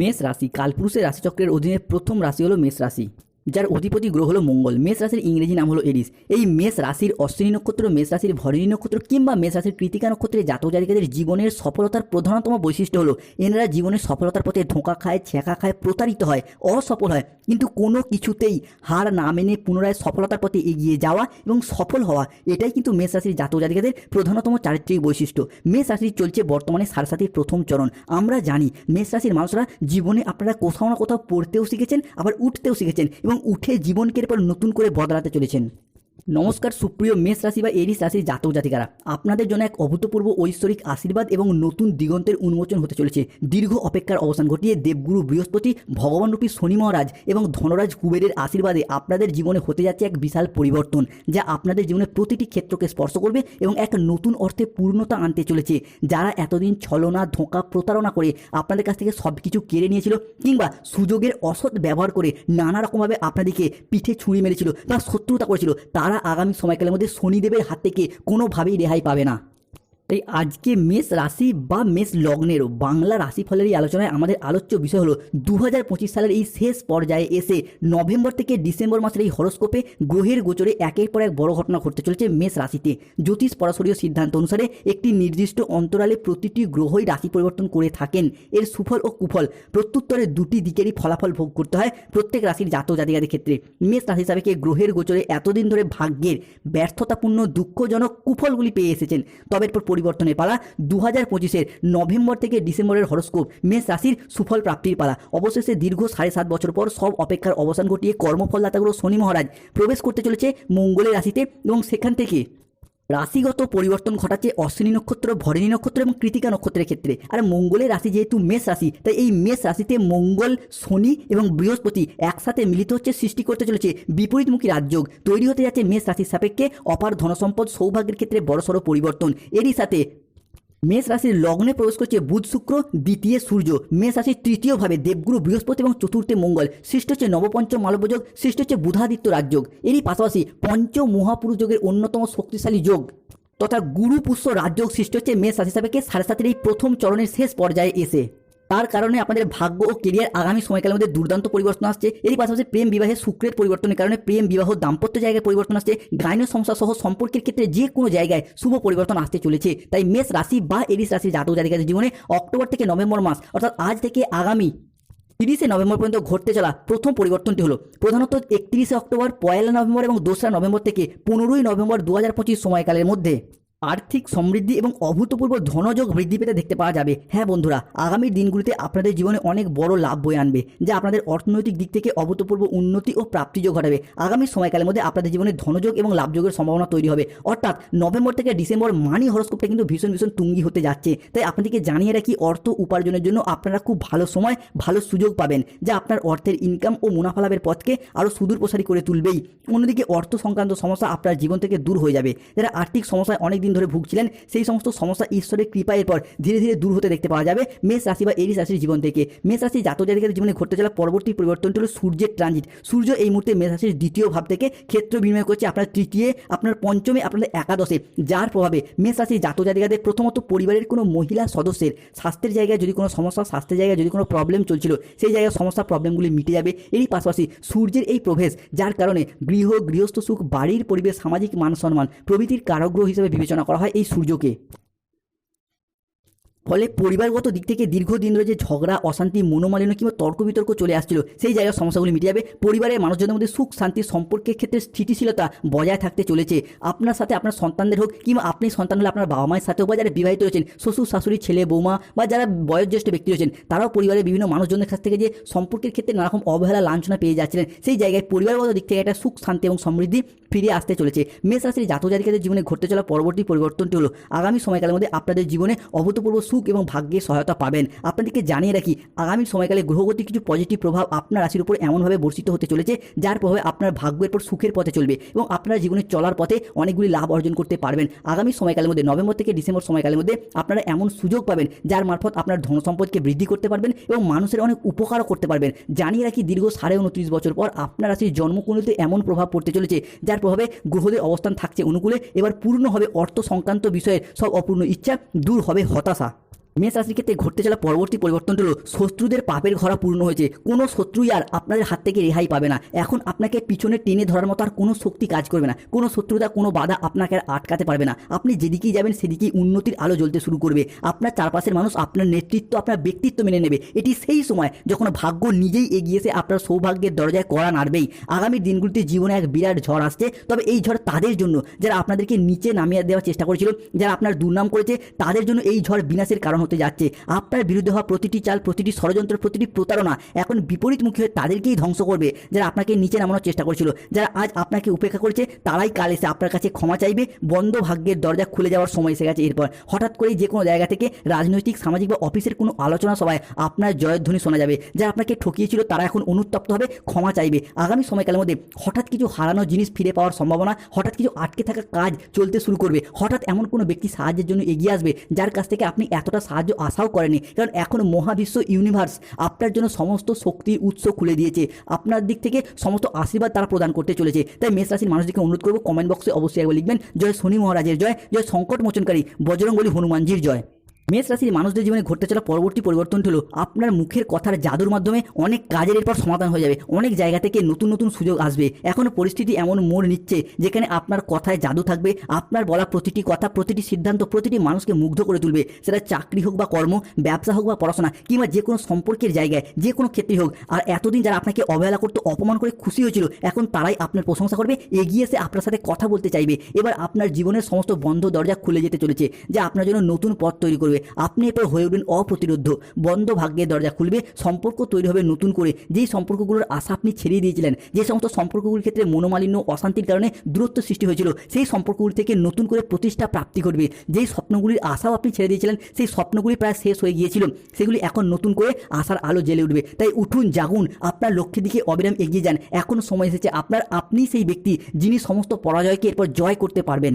মেষ রাশি কালপুরুষের রাশিচক্রের অধীনে প্রথম রাশি হলো মেষ রাশি। যার অধিপতি গ্রহ হলো মঙ্গল। মেষ রাশির ইংরেজি নাম হলো এরিস। এই মেষ রাশির অশ্বিনী নক্ষত্র, মেষ রাশির ভরণী নক্ষত্র কিংবা মেষ রাশির কৃতিকা নক্ষত্রের জাতক জাতিকাদের জীবনের সফলতার প্রধানতম বৈশিষ্ট্য হলো, এনারা জীবনের সফলতার পথে ধোঁকা খায় ছেঁকা খায়, প্রতারিত হয়, অসফল হয়। কিন্তু কোনো কিছুতেই হার না মেনে পুনরায় সফলতার পথে এগিয়ে যাওয়া এবং সফল হওয়া, এটাই কিন্তু মেষ রাশির জাতক জাতিকাদের প্রধানতম চারিত্রিক বৈশিষ্ট্য। মেষ রাশির চলছে বর্তমানে সারসাথীর প্রথম চরণ। আমরা জানি, মেষ রাশির মানুষরা জীবনে আপনারা কোথাও না কোথাও পড়তেও শিখেছেন, আবার উঠতেও শিখেছেন এবং উঠে জীবনকে এরপর নতুন করে বদলাতে চলেছেন। নমস্কার, সুপ্রিয় মেষ রাশি বা এরিস রাশির জাতক জাতিকারা। আপনাদের জন্য এক অভূতপূর্ব ঐশ্বরিক আশীর্বাদ এবং নতুন দিগন্তের উন্মোচন হতে চলেছে। দীর্ঘ অপেক্ষার অবসান ঘটিয়ে দেবগুরু বৃহস্পতি, ভগবানরূপী শনি মহারাজ এবং ধনরাজ কুবেরের আশীর্বাদে আপনাদের জীবনে হতে যাচ্ছে এক বিশাল পরিবর্তন, যা আপনাদের জীবনের প্রতিটি ক্ষেত্রকে স্পর্শ করবে এবং এক নতুন অর্থে পূর্ণতা আনতে চলেছে। যারা এতদিন ছলনা, ধোঁকা, প্রতারণা করে আপনাদের কাছ থেকে সব কিছু কেড়ে নিয়েছিল কিংবা সুযোগের অসৎ ব্যবহার করে নানা রকমভাবে আপনাদেরকে পিঠে ছুঁড়ি মেরেছিল বা শত্রুতা করেছিল, তারা আগামী সময়কালের মধ্যে শনিদেবের হাত থেকে কোনোভাবেই রেহাই পাবে না। তাই আজকে মেষ রাশি বা মেষ লগ্নেরও বাংলা রাশিফলের এই আলোচনায় আমাদের আলোচ্য বিষয় হলো দু হাজার পঁচিশ সালের এই শেষ পর্যায়ে এসে নভেম্বর থেকে ডিসেম্বর মাসের এই হরস্কোপে গ্রহের গোচরে একের পর এক বড় ঘটনা ঘটতে চলেছে মেষ রাশিতে। জ্যোতিষ পরাশরীয় সিদ্ধান্ত অনুসারে একটি নির্দিষ্ট অন্তরালে প্রতিটি গ্রহই রাশি পরিবর্তন করে থাকেন। এর সুফল ও কুফল প্রত্যুত্তরে দুটি দিকেরই ফলাফল ভোগ করতে হয় প্রত্যেক রাশির জাত জাতিকাদের ক্ষেত্রে। মেষ রাশি হিসাবে গ্রহের গোচরে এতদিন ধরে ভাগ্যের ব্যর্থতাপূর্ণ দুঃখজনক কুফলগুলি পেয়ে এসেছেন। তবে এরপর পরিবর্তনের পালা দু হাজার পঁচিশের নভেম্বর থেকে ডিসেম্বরের হরস্কোপ মেষ রাশির সুফল প্রাপ্তির পালা। অবশেষে দীর্ঘ সাড়ে সাত বছর পর সব অপেক্ষার অবসান ঘটিয়ে কর্মফলদাতাগুলো শনি মহারাজ প্রবেশ করতে চলেছে মঙ্গলের রাশিতে এবং সেখান থেকে রাশিগত পরিবর্তন ঘটাচ্ছে অশ্বিনী নক্ষত্র, ভরিণী নক্ষত্র এবং কৃতিকা নক্ষত্রের ক্ষেত্রে। আর মঙ্গলের রাশি যেহেতু মেষ রাশি, তাই এই মেষ রাশিতে মঙ্গল, শনি এবং বৃহস্পতি একসাথে মিলিত হচ্ছে, সৃষ্টি করতে চলেছে বিপরীতমুখী রাজযোগ। তৈরি হতে যাচ্ছে মেষ রাশির সাপেক্ষে অপার ধনসম্পদ সৌভাগ্যের ক্ষেত্রে বড়সড় পরিবর্তন। এরই সাথে মেষ রাশির লগ্নে প্রবেশ করছে বুধ, শুক্র, দ্বিতীয় সূর্য। মেষ রাশির তৃতীয়ভাবে দেবগুরু, বৃহস্পতি এবং চতুর্থে মঙ্গল। সৃষ্ট হচ্ছে নবপঞ্চম মালব্যযোগ, সৃষ্ট হচ্ছে বুধাদিত্য রাজযোগ। এরই পাশাপাশি পঞ্চ মহাপুরুষ যোগের অন্যতম শক্তিশালী যোগ তথা গুরু পুষ্য রাজযোগ সৃষ্ট হচ্ছে মেষ রাশি সাপেক্ষে সাড়ে সাতের এই প্রথম চরণের শেষ পর্যায়ে এসে। তার কারণে আপনাদের ভাগ্য ও কেরিয়ার আগামী সময়কালের মধ্যে দুর্দান্ত পরিবর্তন আসছে। এরই পাশাপাশি প্রেম বিবাহে শুক্রের পরিবর্তনের কারণে প্রেম বিবাহ দাম্পত্য জায়গায় পরিবর্তন আসছে। গাইনীয় সমস্যা সহ সম্পর্কের ক্ষেত্রে যে কোনো জায়গায় শুভ পরিবর্তন আসতে চলেছে। তাই মেষ রাশি বা এরিস রাশির জাতক জাতিকাদের জীবনে অক্টোবর থেকে নভেম্বর মাস, অর্থাৎ আজ থেকে আগামী তিরিশে নভেম্বর পর্যন্ত ঘটতে চলা প্রথম পরিবর্তনটি হলো, প্রধানত একত্রিশে অক্টোবর, পয়লা নভেম্বর এবং দোসরা নভেম্বর থেকে পনেরোই নভেম্বর দু হাজার পঁচিশ সময়কালের মধ্যে। আর্থিক সমৃদ্ধি এবং অভূতপূর্ব ধনযোগ বৃদ্ধি পেতে দেখতে পাওয়া যাবে। হ্যাঁ বন্ধুরা, আগামী দিনগুলিতে আপনাদের জীবনে অনেক বড় লাভ বয়ে আনবে, যা আপনাদের অর্থনৈতিক দিক থেকে অভূতপূর্ব উন্নতি ও প্রাপ্তিযোগ ঘটাবে। আগামী সময়কালের মধ্যে আপনাদের জীবনে ধনযোগ এবং লাভযোগের সম্ভাবনা তৈরি হবে। অর্থাৎ নভেম্বর থেকে ডিসেম্বর মানি হরস্কোপটা কিন্তু ভীষণ ভীষণ তুঙ্গি হতে যাচ্ছে। তাই আপনাদেরকে জানিয়ে রাখি, অর্থ উপার্জনের জন্য আপনারা খুব ভালো সময়, ভালো সুযোগ পাবেন, যা আপনার অর্থের ইনকাম ও মুনাফা লাভের পথকে আরও সুদূর প্রসারী করে তুলবেই। অন্যদিকে অর্থ সংক্রান্ত সমস্যা আপনার জীবন থেকে দূর হয়ে যাবে। যারা আর্থিক সমস্যায় অনেক দিন ধরে ভুগছিলেন, সেই সমস্ত সমস্যা ঈশ্বরের কৃপা এরপর ধীরে ধীরে দূর হতে দেখতে পাওয়া যাবে মেষ রাশি বা এরিস রাশির জীবন থেকে। মেষ রাশি জাতক জাতিকাদের জীবনে ঘটতে চলা পরবর্তী পরিবর্তনটি হলো সূর্যের ট্রানজিট সূর্য এই মুহূর্তে মেষ রাশির দ্বিতীয় ভাব থেকে ক্ষেত্র বিনিময় করছে আপনার তৃতীয়, আপনার পঞ্চমে, আপনাদের একাদশে। যার প্রভাবে মেষ রাশির জাতক জাতিকাদের প্রথমত পরিবারের কোনো মহিলা সদস্যের স্বাস্থ্যের জায়গায় যদি কোনো সমস্যা, স্বাস্থ্যের জায়গায় যদি কোনো প্রবলেম চলছিল, সেই জায়গায় সমস্যা প্রবলেমগুলি মিটে যাবে। এরই পাশাপাশি সূর্যের এই প্রবেশ, যার কারণে গৃহ, গৃহস্থ সুখ, বাড়ির পরিবেশ, সামাজিক মান সম্মান প্রভৃতির কারগ্রহ হিসেবে বিবেচনা করা হয় এই সূর্যকে। ফলে পরিবারগত দিক থেকে দীর্ঘদিন ধরে যে ঝগড়া, অশান্তি, মনোমালিন্য কিংবা তর্ক বিতর্ক চলে আসছিল, সেই জায়গার সমস্যাগুলি মিটে যাবে। পরিবারের মানুষজনের মধ্যে সুখ, শান্তি, সম্পর্কের ক্ষেত্রে স্থিতিশীলতা বজায় থাকতে চলেছে। আপনার সাথে আপনার সন্তানদের হোক কিংবা আপনি সন্তান হলে আপনার বাবা মায়ের সাথেও বা যারা বিবাহিত রয়েছেন, শ্বশুর, শাশুড়ি, ছেলে, বৌমা বা যারা বয়োজ্যেষ্ঠ ব্যক্তি রয়েছেন, তারাও পরিবারের বিভিন্ন মানুষজনের কাছ থেকে যে সম্পর্কের ক্ষেত্রে নানারকম অবহেলা, লাঞ্ছনা পেয়ে যাচ্ছিলেন, সেই জায়গায় পরিবারগত দিক থেকে একটা সুখ, শান্তি এবং সমৃদ্ধি ফিরে আসতে চলেছে। মেষ রাশির জাতক জীবনে ঘটতে চলা পরবর্তী পরিবর্তনটি হলো, আগামী সময়কালের মধ্যে আপনাদের জীবনে অভূতপূর্ব সুখ এবং ভাগ্যের সহায়তা পাবেন। আপনাদেরকে জানিয়ে রাখি, আগামী সময়কালে গ্রহগতির কিছু পজিটিভ প্রভাব আপনার রাশির উপর এমনভাবে বর্ষিত হতে চলেছে, যার প্রভাবে আপনার ভাগ্যের পর সুখের পথে চলবে এবং আপনার জীবনে চলার পথে অনেকগুলি লাভ অর্জন করতে পারবেন। আগামী সময়কালের মধ্যে, নভেম্বর থেকে ডিসেম্বর সময়কালের মধ্যে আপনারা এমন সুযোগ পাবেন, যার মারফত আপনার ধন সম্পদকে বৃদ্ধি করতে পারবেন এবং মানুষের অনেক উপকারও করতে পারবেন। জানিয়ে রাখি, দীর্ঘ সাড়ে উনত্রিশ বছর পর আপনার রাশির জন্মকুণ্ডলিতে এমন প্রভাব পড়তে চলেছে, যার প্রভাবে গ্রহদের অবস্থান থাকছে অনুকূলে। এবার পূর্ণ হবে অর্থ সংক্রান্ত বিষয়ের সব অপূর্ণ ইচ্ছা, দূর হবে হতাশা। মেষ রাশির ক্ষেত্রে ঘটতে চলা পরবর্তী পরিবর্তন হলো শত্রুদের পাপের ঘরা পূর্ণ হয়েছে। কোনো শত্রুই আর আপনাদের হাত থেকে রেহাই পাবে না। এখন আপনাকে পিছনে টেনে ধরার মতো আর কোনো শক্তি কাজ করবে না। কোনো শত্রুতা, কোনো বাধা আপনাকে আর আটকাতে পারবে না। আপনি যেদিকেই যাবেন, সেদিকেই উন্নতির আলো জ্বলতে শুরু করবে। আপনার চারপাশের মানুষ আপনার নেতৃত্ব, আপনার ব্যক্তিত্ব মেনে নেবে। এটি সেই সময় যখন ভাগ্য নিজেই এগিয়ে এসে আপনার সৌভাগ্যের দরজায় কড়া নাড়বেই। আগামী দিনগুলিতে জীবনে এক বিরাট ঝড় আসছে। তবে এই ঝড় তাদের জন্য, যারা আপনাদেরকে নিচে নামিয়ে দেওয়ার চেষ্টা করেছিল, যারা আপনার দুর্নাম করেছে, তাদের জন্য এই ঝড় বিনাশের কারণ হতে যাচ্ছে। আপনার বিরুদ্ধে হওয়া প্রতিটি চাল, প্রতিটি ষড়যন্ত্র, প্রতিটি প্রতারণা এখন বিপরীতমুখী হয়ে তাদেরকেই ধ্বংস করবে, যারা আপনাকে নিচে নামানোর চেষ্টা করেছিল। যারা আজ আপনাকে উপেক্ষা করেছে, তারাই কাল এসে আপনার কাছে ক্ষমা চাইবে। বন্ধ ভাগ্যের দরজা খুলে যাওয়ার সময় এসে গেছে এরপর। হঠাৎ করেই যে কোনো জায়গা থেকে রাজনৈতিক, সামাজিক বা অফিসের কোনো আলোচনা সভায় আপনার জয়ধ্বনি শোনা যাবে। যারা আপনাকে ঠকিয়েছিল, তারা এখন অনুতপ্ত হবে, ক্ষমা চাইবে। আগামী সময়কালের মধ্যে হঠাৎ কিছু হারানো জিনিস ফিরে পাওয়ার সম্ভাবনা, হঠাৎ কিছু আটকে থাকা কাজ চলতে শুরু করবে। হঠাৎ এমন কোনো ব্যক্তি সাহায্যের জন্য এগিয়ে আসবে, যার কাছ থেকে আপনি এতটা সাহায্য আশাও করেনি। কারণ এখন মহাবিশ্ব ইউনিভার্স আপনার জন্য সমস্ত শক্তির উৎস খুলে দিয়েছে। আপনার দিক থেকে সমস্ত আশীর্বাদ তারা প্রদান করতে চলেছে। তাই মেষ রাশির মানুষদেরকে অনুরোধ করব কমেন্ট বক্সে অবশ্যই একবার লিখবেন। জয় শনি মহারাজের জয়। জয় সংকট মোচনকারী বজরঙ্গলী হনুমানজির জয়। মেষ রাশির মানুষদের জীবনে ঘটতে চলা পরবর্তী পরিবর্তন হলো আপনার মুখের কথার জাদুর মাধ্যমে অনেক কাজের এরপর সমাধান হয়ে যাবে। অনেক জায়গা থেকে নতুন নতুন সুযোগ আসবে। এখনও পরিস্থিতি এমন মোড় নিচ্ছে যেখানে আপনার কথায় জাদু থাকবে, আপনার বলা প্রতিটি কথা, প্রতিটি সিদ্ধান্ত, প্রতিটি মানুষকে মুগ্ধ করে তুলবে। সেটা চাকরি হোক বা কর্ম, ব্যবসা হোক বা পড়াশোনা, কিংবা যে কোনো সম্পর্কের জায়গায়, যে কোনো ক্ষেত্রেই হোক। আর এতদিন যারা আপনাকে অবহেলা করতে, অপমান করে খুশি হয়েছিল, এখন তারাই আপনার প্রশংসা করবে, এগিয়ে এসে আপনার সাথে কথা বলতে চাইবে। এবার আপনার জীবনের সমস্ত বন্ধ দরজা খুলে যেতে চলেছে, যা আপনার জন্য নতুন পথ তৈরি করবে। আপনি এরপর হয়ে উঠবেন অপ্রতিরোধ্য বন্ধ ভাগ্যের দরজা খুলবে, সম্পর্ক তৈরি হবে নতুন করে। যেই সম্পর্কগুলোর আশা আপনি ছেড়ে দিয়েছিলেন, যে সমস্ত সম্পর্কগুলির ক্ষেত্রে মনোমালিন্য, অশান্তির কারণে দূরত্ব সৃষ্টি হয়েছিল, সেই সম্পর্কগুলি থেকে নতুন করে প্রতিষ্ঠা প্রাপ্তি ঘটবে। যেই স্বপ্নগুলির আশাও আপনি ছেড়ে দিয়েছিলেন, সেই স্বপ্নগুলি প্রায় শেষ হয়ে গিয়েছিল। সেগুলি এখন নতুন করে আশার আলো জ্বেলে উঠবে। তাই উঠুন, জাগুন, আপনার লক্ষ্যের দিকে অবিরাম এগিয়ে যান। এখন সময় এসেছে, আপনার আপনি সেই ব্যক্তি যিনি সমস্ত পরাজয়কে এরপর জয় করতে পারবেন।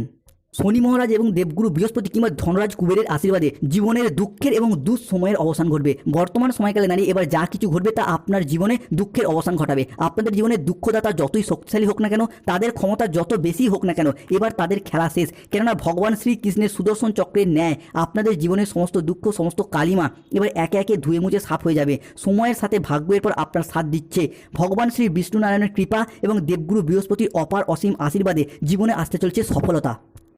শনি মহারাজ এবং দেবগুরু বৃহস্পতি কিংবা ধনরাজ কুবেরের আশীর্বাদে জীবনের দুঃখের এবং দুঃসময়ের অবসান ঘটবে। বর্তমান সময়কালে দাঁড়িয়ে এবার যা কিছু ঘটবে তা আপনার জীবনে দুঃখের অবসান ঘটাবে। আপনাদের জীবনে দুঃখদাতা যতই শক্তিশালী হোক না কেন, তাদের ক্ষমতা যত বেশি হোক না কেন, এবার তাদের খেলা শেষ। কেননা ভগবান শ্রীকৃষ্ণের সুদর্শন চক্রের ন্যায় আপনাদের জীবনের সমস্ত দুঃখ, সমস্ত কালিমা এবার একে একে ধুয়ে মুছে সাফ হয়ে যাবে। সময়ের সাথে ভাগ্য এরপর আপনার সাথ দিচ্ছে। ভগবান শ্রী বিষ্ণু নারায়ণের কৃপা এবং দেবগুরু বৃহস্পতির অপার অসীম আশীর্বাদে জীবনে আসতে চলছে সফলতা।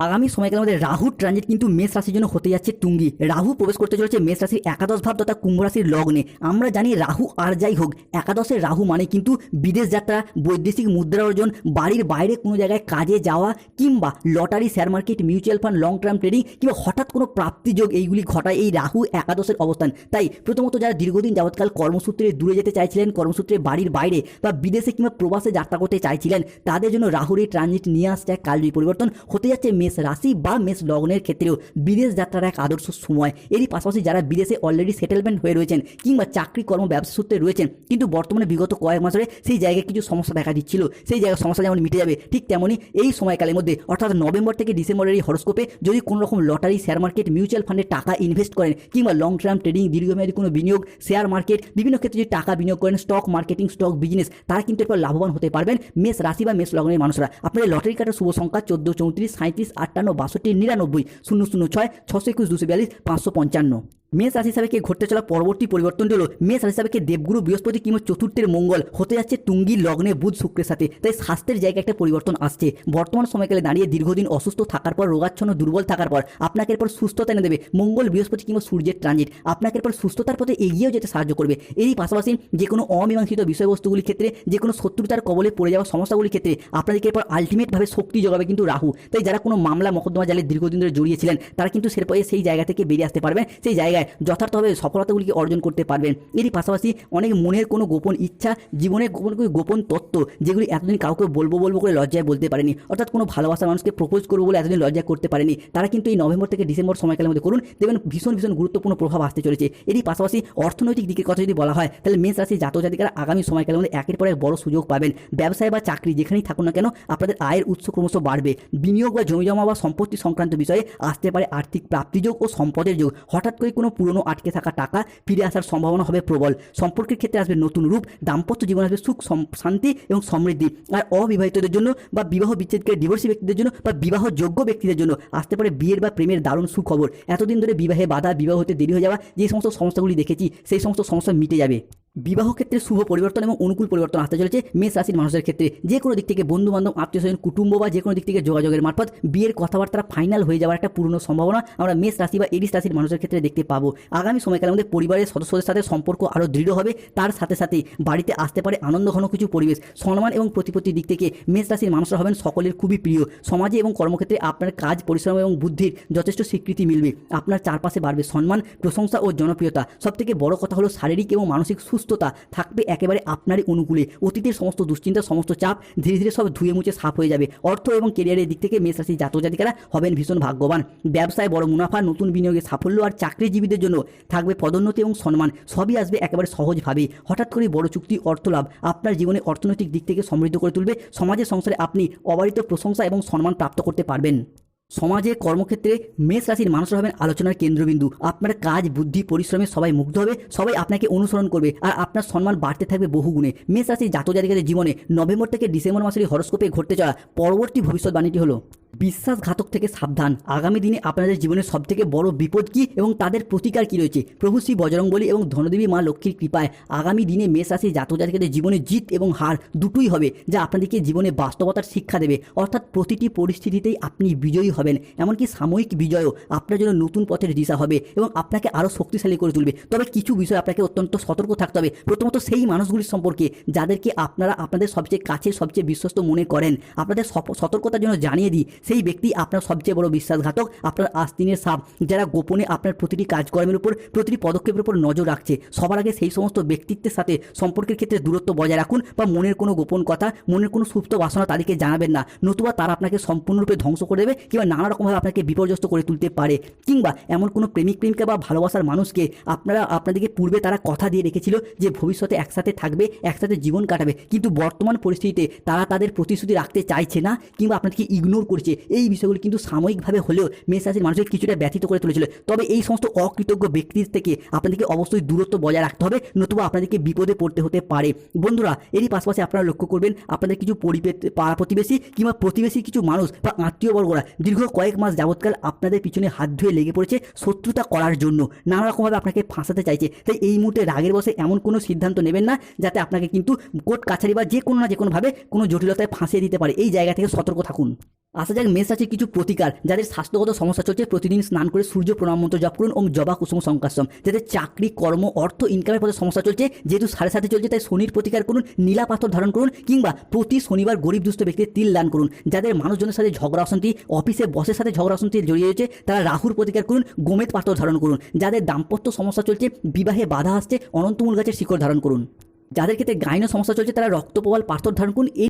আগামী সময়কালের মধ্যে রাহু ট্রানজিট কিন্তু মেষ রাশির জন্য হতে যাচ্ছে টুঙ্গি রাহু প্রবেশ করতে চলেছে মেষ রাশির একাদশ ভাব তথা কুম্ভ রাশির লগ্নে। আমরা জানি রাহু আর যাই হোক একাদশের রাহু মানে কিন্তু বিদেশ যাত্রা, বৈদেশিক মুদ্রা অর্জন, বাড়ির বাইরে কোনো জায়গায় কাজে যাওয়া কিংবা lottery share market mutual fund long term trading কিংবা হঠাৎ কোনো প্রাপ্তিযোগ এইগুলি ঘটায় এই রাহু একাদশের অবস্থান। তাই প্রথমত যারা দীর্ঘদিন যাবৎকাল কর্মসূত্রে দূরে যেতে চাইছিলেন, কর্মসূত্রে বাড়ির বাইরে বা বিদেশে কিংবা প্রবাসে যাত্রা করতে চাইছিলেন, তাদের জন্য রাহুর এই ট্রানজিট নিয়ে আসছে এক পরিবর্তন। হতে যাচ্ছে মেষ রাশি বা মেষ লগ্নের ক্ষেত্রেও বিদেশ যাত্রার এক আদর্শ সময়। এরই পাশাপাশি যারা বিদেশে অলরেডি সেটেলমেন্ট হয়ে রয়েছেন কিংবা চাকরি কর্ম ব্যবসা সূত্রে রয়েছেন, কিন্তু বর্তমানে বিগত কয়েক মাস ধরে সেই জায়গায় কিছু সমস্যা দেখা দিচ্ছিল। সেই জায়গায় সমস্যা যেমন মিটে যাবে, ঠিক তেমনই এই সময়কালের মধ্যে, অর্থাৎ নভেম্বর থেকে ডিসেম্বরের এই হরস্কোপে যদি কোনো রকম লটারি শেয়ার মার্কেট মিউচুয়াল ফান্ডে টাকা ইনভেস্ট করেন কিংবা লং টার্ম ট্রেডিং দীর্ঘমেয়াদী কোনো বিনিয়োগ শেয়ার মার্কেট বিভিন্ন ক্ষেত্রে যদি টাকা বিনিয়োগ করেন স্টক মার্কেটিং স্টক বিজনেস তারা কিন্তু এরপর লাভবান হতে পারবেন মেষ রাশি বা মেষ লগ্নের মানুষরা। আপনাদের লটারি কাটার শুভ সংখ্যা চোদ্দ, চৌত্রিশ সাঁত্রিশ আটান্ন বাষট্টি নিরানব্বই শূন্য শূন্য ছয় ছশো একুশ দুশো বিয়াল্লিশ পাঁচশো পঞ্চান্ন। মেষ রাশি হিসাবে ঘটতে চলা পরবর্তী পরিবর্তনটি হলো, মেষ রাশি হিসাবে দেবগুরু বৃহস্পতি কিংবা চতুর্থের মঙ্গল হতে যাচ্ছে টুঙ্গির লগ্নে বুধ শুক্রের সাথে। তাই স্বাস্থ্যের জায়গায় একটা পরিবর্তন আসছে। বর্তমান সময়কালে দাঁড়িয়ে দীর্ঘদিন অসুস্থ থাকার পর, রোগাচ্ছন্ন, দুর্বল থাকার পর, আপনাকে এরপর সুস্থতা এনে দেবে। মঙ্গল বৃহস্পতি কিংবা সূর্যের ট্রানজিট আপনাকে এরপর সুস্থতার পথে এগিয়েও যেতে সাহায্য করবে। এরই পাশাপাশি যে কোনো অমীমাংসিত বিষয়বস্তুগুলির ক্ষেত্রে, যে কোনো শত্রুতার কবলে পড়ে যাওয়া সমস্যাগুলির ক্ষেত্রে, আপনাদেরকে এরপর আলটিমেটভাবে শক্তি যোগাবে কিন্তু রাহু। তাই যারা কোনো মামলা, মকদ্দমা জালে দীর্ঘদিন ধরে জড়িয়েছিলেন তারা কিন্তু সেরপরে সেই জায়গা থেকে বেরিয়ে আসতে পারবেন সেই জায়গায় যথার্থভাবে সফলতাগুলিকে অর্জন করতে পারবেন। এরই পাশাপাশি অনেক মনের কোনো গোপন ইচ্ছা জীবনের গোপন গোপন তত্ত্ব, যেগুলি এতদিন কাউকে বলব বলব করে লজ্জায় বলতে পারেনি। অর্থাৎ কোনো ভালোবাসা মানুষকে প্রপোজ করব বলে এতদিন লজ্জা করতে পারেনি। তারা কিন্তু এই নভেম্বর থেকে ডিসেম্বর সময়কালের মধ্যে, করুন, দেখবেন ভীষণ ভীষণ গুরুত্বপূর্ণ প্রভাব আসতে চলেছে। এরই পাশাপাশি অর্থনৈতিক দিকের কথা যদি বলা হয়, তাহলে মেষ রাশি জাতক জাতিকারা আগামী সময়কালের মধ্যে একের পর এক বড় সুযোগ পাবেন। ব্যবসায় বা চাকরি যেখানেই থাকুন না কেন, আপনাদের আয়ের উৎস ক্রমশ বাড়বে। বিনিয়োগ বা জমি জমা বা সম্পত্তি সংক্রান্ত বিষয়ে আসতে পারে আর্থিক প্রাপ্তিযোগ ও সম্পদের যোগ। হঠাৎ করে কোনো পুরনো আটকে থাকা টাকা ফিরে আসার সম্ভাবনা হবে প্রবল। সম্পর্কের ক্ষেত্রে আসবে নতুন রূপ, দাম্পত্য জীবন আসবে সুখ শান্তি এবং সমৃদ্ধি। আর অবিবাহিতদের জন্য বা বিবাহ বিচ্ছেদকে ডিভোর্সি ব্যক্তিদের জন্য বা বিবাহ যোগ্য ব্যক্তিদের জন্য আসতে পারে বিয়ের বা প্রেমের দারুণ সুখবর। এতদিন ধরে বিবাহে বাধা, বিবাহ হতে দেরি হয়ে যাওয়া যে সমস্ত সমস্যাগুলি দেখেছি, সেই সমস্ত সমস্যা মিটে যাবে। বিবাহ ক্ষেত্রে শুভ পরিবর্তন এবং অনুকূল পরিবর্তন আসতে চলেছে মেষ রাশির মানুষের ক্ষেত্রে। যে কোনো দিক থেকে বন্ধু বান্ধব আত্মীয় স্বজন, কুটুম্ব বা যে কোনো দিক থেকে যোগাযোগের মারফত বিয়ের কথাবার্তা ফাইনাল হয়ে যাওয়ার একটা পূর্ণ সম্ভাবনা আমরা মেষ রাশি বা এডিস রাশির মানুষের ক্ষেত্রে দেখতে পাবো। আগামী সময়কালের মধ্যে পরিবারের সদস্যদের সাথে সম্পর্ক আরও দৃঢ় হবে। তার সাথে সাথে বাড়িতে আসতে পারে আনন্দ ঘন কিছু পরিবেশ। সম্মান এবং প্রতিপত্তির দিক থেকে মেষ রাশির মানুষরা হবেন সকলের খুবই প্রিয়। সমাজে এবং কর্মক্ষেত্রে আপনার কাজ, পরিশ্রম এবং বুদ্ধির যথেষ্ট স্বীকৃতি মিলবে। আপনার চারপাশে বাড়বে সম্মান, প্রশংসা ও জনপ্রিয়তা। সবথেকে বড় কথা হলো শারীরিক এবং মানসিক সুস্থতা থাকবে একেবারে আপনারই অনুকূলে। অতীতের সমস্ত দুশ্চিন্তা, সমস্ত চাপ ধীরে ধীরে সব ধুয়ে মুছে সাফ হয়ে যাবে। অর্থ এবং কেরিয়ারের দিক থেকে মেষ রাশির জাতক জাতিকারা হবেন ভীষণ ভাগ্যবান। ব্যবসায় বড় মুনাফা, নতুন বিনিয়োগে সাফল্য আর চাকরিজীবীদের জন্য থাকবে পদোন্নতি এবং সম্মান। সবই আসবে একেবারে সহজভাবে হঠাৎ করে বড় চুক্তি অর্থ লাভ আপনার জীবনে অর্থনৈতিক দিক থেকে সমৃদ্ধ করে তুলবে। সমাজের সংসারে আপনি অবারিত প্রশংসা এবং সম্মান প্রাপ্ত করতে পারবেন। সমাজে কর্মক্ষেত্রে মেষ রাশির মানুষরা হবেন আলোচনার কেন্দ্রবিন্দু। আপনার কাজ, বুদ্ধি, পরিশ্রমে সবাই মুগ্ধ হবে, সবাই আপনাকে অনুসরণ করবে আর আপনার সম্মান বাড়তে থাকবে বহুগুণে। মেষ রাশির জাতক জাতিকাদের জীবনে নভেম্বর থেকে ডিসেম্বর মাসের হরস্কোপে ঘটতে চলা পরবর্তী ভবিষ্যৎবাণীটি হলো বিশ্বাসঘাতক থেকে সাবধান। আগামী দিনে আপনাদের জীবনের সবথেকে বড় বিপদ কী এবং তাদের প্রতিকার কী রয়েছে? প্রভু শ্রী বজরংবলী এবং ধনদেবী মা লক্ষ্মীর কৃপায় আগামী দিনে মেষ রাশির জাতক জাতিকাদের জীবনে জিত এবং হার দুটোই হবে, যা আপনাদেরকে জীবনে বাস্তবতার শিক্ষা দেবে। অর্থাৎ প্রতিটি পরিস্থিতিতেই আপনি বিজয়ী হবেন, এমনকি সাময়িক বিজয়ও আপনার জন্য নতুন পথের দিশা হবে এবং আপনাকে আরও শক্তিশালী করে তুলবে। তবে কিছু বিষয় আপনাকে অত্যন্ত সতর্ক থাকতে হবে। প্রথমত সেই মানুষগুলির সম্পর্কে, যাদেরকে আপনারা আপনাদের সবচেয়ে কাছে সবচেয়ে বিশ্বস্ত মনে করেন। আপনাদের সতর্কতার জন্য জানিয়ে দিই সেই ব্যক্তি আপনার সবচেয়ে বড় বিশ্বাসঘাতক, আপনার আস্তিনের সাপ, যারা গোপনে আপনার প্রতিটি কাজকর্মের উপর, প্রতিটি পদক্ষেপের উপর নজর রাখছে। সবার আগে সেই সমস্ত ব্যক্তিত্বের সাথে সম্পর্কের ক্ষেত্রে দূরত্ব বজায় রাখুন বা মনের কোনো গোপন কথা, মনের কোনো সুপ্ত বাসনা তাদেরকে জানাবেন না। নতুবা তারা আপনাকে সম্পূর্ণরূপে ধ্বংস করে দেবে কিংবা নানা রকমভাবে আপনাকে বিপর্যস্ত করে তুলতে পারে। কিংবা এমন কোনো প্রেমিক প্রেমিকা বা ভালোবাসার মানুষকে আপনারা, আপনাদেরকে পূর্বে তারা কথা দিয়ে রেখেছিল যে ভবিষ্যতে একসাথে থাকবে, একসাথে জীবন কাটাবে। কিন্তু বর্তমান পরিস্থিতিতে তারা তাদের প্রতিশ্রুতি রাখতে চাইছে না কিংবা আপনাদেরকে ইগনোর করছে। এই বিষয়গুলি কিন্তু সাময়িকভাবে হলেও মেষ রাশির মানুষকে কিছুটা ব্যথিত করে তুলেছিল। তবে এই সমস্ত অকৃতজ্ঞ ব্যক্তির থেকে আপনাদেরকে অবশ্যই দূরত্ব বজায় রাখতে হবে, নতুবা আপনাদেরকে বিপদে পড়তে হতে পারে। বন্ধুরা, এরই পাশাপাশি আপনারা লক্ষ্য করবেন, আপনাদের কিছু পাড়া প্রতিবেশী কিংবা প্রতিবেশী কিছু মানুষ বা আত্মীয় বর্গরা দীর্ঘ কয়েক মাস যাবৎকাল আপনাদের পিছনে হাত ধুয়ে লেগে পড়েছে শত্রুতা করার জন্য। নানা রকমভাবে আপনাকে ফাঁসাতে চাইছে। তাই এই মুহূর্তে রাগের বসে এমন কোনো সিদ্ধান্ত নেবেন না, যাতে আপনাকে কিন্তু কোর্ট, কাছারি বা যে কোনো না যে কোনোভাবে কোনো জটিলতায় ফাঁসিয়ে দিতে পারে। এই জায়গা থেকে সতর্ক থাকুন। আসা যাক, মেষ রাশির কিছু প্রতিকার। যাদের স্বাস্থ্যগত সমস্যা চলছে, প্রতিদিন স্নান করে সূর্য প্রণাম মন্ত্র জপ করুন ও জবা কুসুম সংকাশম যাদের চাকরি, কর্ম, অর্থ ইনকামের পথে সমস্যা চলছে, যেহেতু সাড়ে সাথে চলছে, তাই শনির প্রতিকার করুন, নীলা পাথর ধারণ করুন, কিংবা প্রতি শনিবার গরিব দুস্থ ব্যক্তির তিল দান করুন। যাদের মানুষজনের সাথে ঝগড়া অশান্তি, অফিসে বসের সাথে ঝগড়া অশান্তি জড়িয়ে রয়েছে, তারা রাহুর প্রতিকার করুন, গোমেদ পাথর ধারণ করুন। যাদের দাম্পত্য সমস্যা চলছে, বিবাহে বাধা আসছে, অনন্তমূল গাছের শিকড় ধারণ করুন। যাদের ক্ষেত্রে গাইনো সমস্যা চলছে, তারা রক্তপ্রবাল পাথর ধারণ করুন